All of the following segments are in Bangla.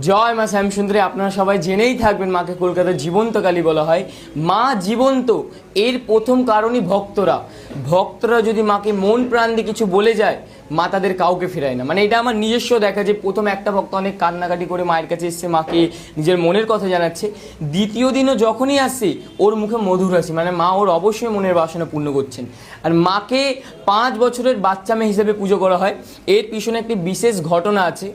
জয় মা শ্যামসুন্দরী, আপনারা সবাই জেনেই থাকবেন মাকে কলকাতার জীবন্ত কালী বলা হয়। মা জীবন্ত, এর প্রথম কারণই ভক্তরা। ভক্তরা যদি মাকে মন প্রাণ দিয়ে কিছু বলে যায় মা তাদের কাউকে ফেরায় না। মানে এটা আমার নিজস্ব দেখা যে প্রথম একটা ভক্ত অনেক কান্নাকাটি করে মায়ের কাছে এসছে, মাকে নিজের মনের কথা জানাচ্ছে। দ্বিতীয় দিনও যখনই আসছে ওর মুখে মধুর আসে মানে মা ওর অবশ্যই মনের বাসনা পূর্ণ করছেন। আর মাকে পাঁচ বছরের বাচ্চা মেয়ে হিসেবে পুজো করা হয়। এর পিছনে একটি বিশেষ ঘটনা আছে।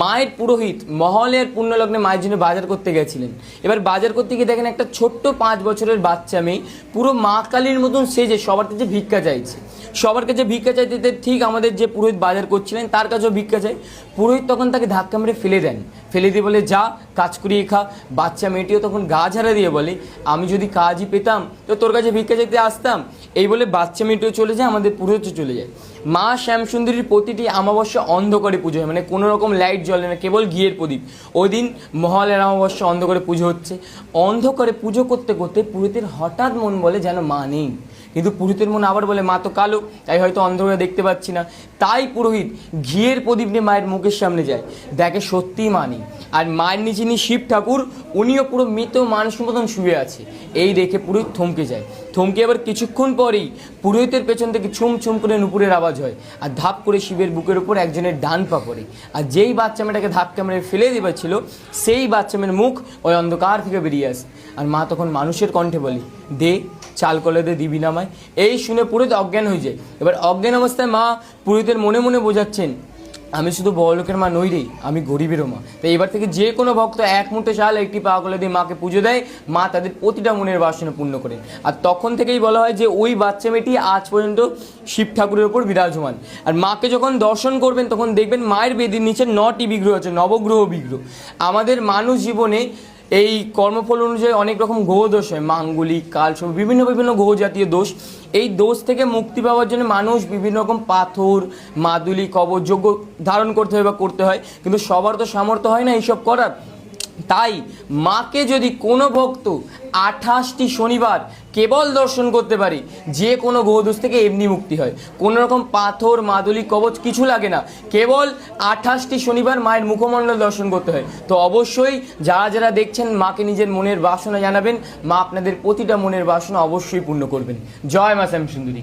মায়ের পুরোহিত মহলের পুণ্যলগ্নে মায়ের জন্য বাজার করতে গেছিলেন। এবার বাজার করতে গিয়ে দেখেন একটা ছোট্ট পাঁচ বছরের বাচ্চা মেয়ে পুরো মা কালীর মতন সেজে সবার কাছে ভিক্ষা চাইছে। সবার কাছে ভিক্ষা চাইতে চাইতে ঠিক আমাদের যে পুরোহিত বাজার করছিলেন, তার কাছেও ভিক্ষা চাই। পুরোহিত তখন তাকে ধাক্কা মেরে ফেলে দেন। ফেলে দিয়ে বলে, যা, কাজ করিয়ে খা। বাচ্চা মেয়েটিও তখন গা ঝাড়া দিয়ে বলে, আমি যদি কাজই পেতাম, তো তোর কাছে ভিক্ষা চাইতে আসতাম? এই বলে বাচ্চা মেয়েটিও চলে যায়, আমাদের পুরোহিতও চলে যায়। মা শ্যামসুন্দরীর প্রতিটি অমাবস্যা অন্ধকারে পুজো হয় মানে কোনো রকম লাইট জ্বলে না, কেবল ঘিয়ের প্রদীপ। ওই দিন মহালয়ের অমাবস্যা অন্ধকারে পুজো হচ্ছে। অন্ধকারে পুজো করতে করতে পুরোহিতের হঠাৎ মন বলে, যেন মা নেই। কিন্তু পুরোহিতের মনে আবার বলে, মা তো কালো, তাই হয়তো অন্ধকারে দেখতে পাচ্ছি না। তাই পুরোহিত ঘিয়ের প্রদীপ নিয়ে মায়ের মুখের সামনে যায়। দেখে সত্যিই মা নেই। আর মায়ের নিচে যিনি শিব ঠাকুর, উনিও পুরো মৃত মানুষের মতন শুয়ে আছে। এই দেখে পুরোহিত থমকে যায়। থমকে আবার কিছুক্ষণ পরেই পুরোহিতের পেছন থেকে ছুম ছুম করে নুপুরের আওয়াজ হয়। আর ধাপ করে শিবের বুকের উপর একজনের ডান পা পড়ে। আর যেই বাচ্চা মেয়েটাকে ধাক্কা মেরে ফেলে দেবার ছিল, সেই বাচ্চা মেয়ের মুখ ওই অন্ধকার থেকে বেরিয়ে আসে। আর মা তখন মানুষের কণ্ঠে বলে, দে, চাল কলে দে, দিবি নামায় এই শুনে পুরোহিত অজ্ঞান হয়ে যায়। এবার অজ্ঞান অবস্থায় মা পুরোহিতের মনে মনে বোঝাচ্ছেন, আমি শুধু বড়লোকের মা নই রে, আমি গরিবেরও মা। তো এবার থেকে যে কোনো ভক্ত এক মুহূর্তে চাল একটি পা কলে দিয়ে মাকে পুজো দেয়, মা তাদের প্রতিটা মনের বাসনা পূর্ণ করে। আর তখন থেকেই বলা হয় যে ওই বাচ্চা মেয়েটি আজ পর্যন্ত শিব ঠাকুরের ওপর বিরাজমান। আর মাকে যখন দর্শন করবেন, তখন দেখবেন মায়ের বেদির নিচে নটি বিগ্রহ আছে, নবগ্রহ বিগ্রহ। আমাদের মানুষ জীবনে এই কর্মফল অনুযায়ী অনেক রকম গ্রহ দোষ হয়। মাঙ্গলিক কালস বিভিন্ন বিভিন্ন গ্রহ জাতীয় দোষ। এই দোষ থেকে মুক্তি পাওয়ার জন্য মানুষ বিভিন্ন রকম পাথর, মাদুলি, কবর যোগ্য ধারণ করতে হয় বা করতে হয়। কিন্তু সবার তো সামর্থ্য হয় না এইসব করার। তাই মাকে যদি কোনো ভক্ত আঠাশটি শনিবার কেবল দর্শন করতে পারে, যে কোনো গ্রহদোষ থেকে এমনি মুক্তি হয়। কোনো রকম পাথর, মাদুলি, কবচ কিছু লাগে না। কেবল আঠাশটি শনিবার মায়ের মুখমণ্ডল দর্শন করতে হয়। তো অবশ্যই যারা যারা দেখছেন, মাকে নিজের মনের বাসনা জানাবেন। মা আপনাদের প্রতিটা মনের বাসনা অবশ্যই পূর্ণ করবেন। জয় মা শ্যাম সুন্দরী